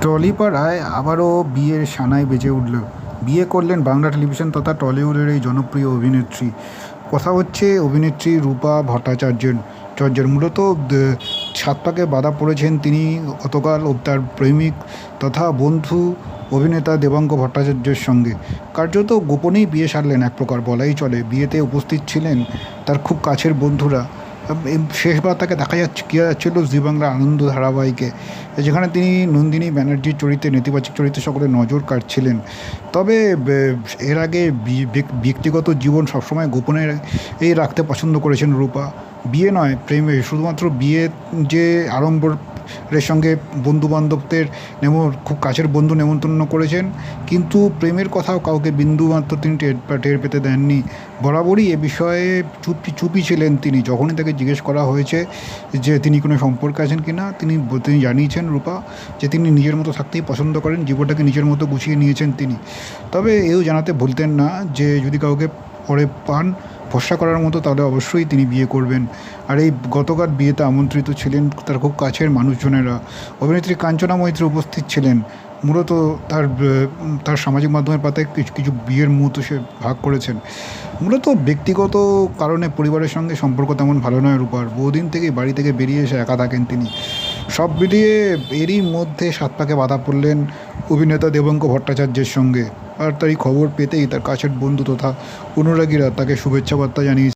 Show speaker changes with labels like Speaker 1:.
Speaker 1: টলিপাড়ায় আবারও বিয়ের সানায় বেজে উঠল। বিয়ে করলেন বাংলা টেলিভিশন তথা টলিউডের এই জনপ্রিয় অভিনেত্রী। কথা হচ্ছে, অভিনেত্রী রূপা ভট্টাচার্যের। চর্যের মূলত সাত পাকে বাধা পড়েছেন তিনি গতকাল তার প্রেমিক তথা বন্ধু অভিনেতা দেবাঙ্গ ভট্টাচার্যের সঙ্গে। কার্যত গোপনেই বিয়ে সারলেন এক প্রকার বলাই চলে। বিয়েতে উপস্থিত ছিলেন তার খুব কাছের বন্ধুরা। শেষবার তাকে দেখা যাচ্ছে কী যাচ্ছিল জি বাংলা আনন্দ ধারাবাহিকে, যেখানে তিনি নন্দিনী ব্যানার্জির চরিত্রে, নেতিবাচক চরিত্রে সকলে নজর কাটছিলেন তবে এর আগে ব্যক্তিগত জীবন সবসময় গোপনে এই রাখতে পছন্দ করেছেন রূপা। বিয়ে নয়, প্রেমে, শুধুমাত্র বিয়ে যে আড়ম্বরের সঙ্গে বন্ধু বান্ধবদের নেম খুব কাছের বন্ধু নেমন্তন্ন করেছেন। কিন্তু প্রেমের কথাও কাউকে বিন্দুমাত্র তিনি টের টের পেতে দেননি। বরাবরই এ বিষয়ে চুপি চুপি ছিলেন তিনি। যখনই তাকে জিজ্ঞেস করা হয়েছে যে তিনি কোনো সম্পর্কে আছেন কি না, তিনি তিনি জানিয়েছেন রূপা যে তিনি নিজের মতো থাকতেই পছন্দ করেন, জীবনটাকে নিজের মতো গুছিয়ে নিয়েছেন তিনি। তবে এও জানাতে ভুলতেন না যে যদি কাউকে পরে পান, ভরসা করার মতো, তাহলে অবশ্যই তিনি বিয়ে করবেন। আর এই গতকাল বিয়েতে আমন্ত্রিত ছিলেন তার খুব কাছের মানুষজনেরা। অভিনেত্রী কাঞ্চনা মৈত্রী উপস্থিত ছিলেন। মূলত তার তার সামাজিক মাধ্যমের পাতায় কিছু কিছু বিয়ের মুহূর্ত সে ভাগ করেছেন। মূলত ব্যক্তিগত কারণে পরিবারের সঙ্গে সম্পর্ক তেমন ভালো নয় রূপার। বহুদিন থেকে বাড়ি থেকে বেরিয়ে এসে একা থাকেন তিনি। সব মিলিয়ে এরই মধ্যে সাত পাকে বাধা পড়লেন অভিনেতা দেবঙ্ক ভট্টাচার্যের সঙ্গে। আর তার এই খবর পেতেই তার কাছের বন্ধু তথা অনুরাগীরা তাকে শুভেচ্ছা বার্তা জানিয়েছে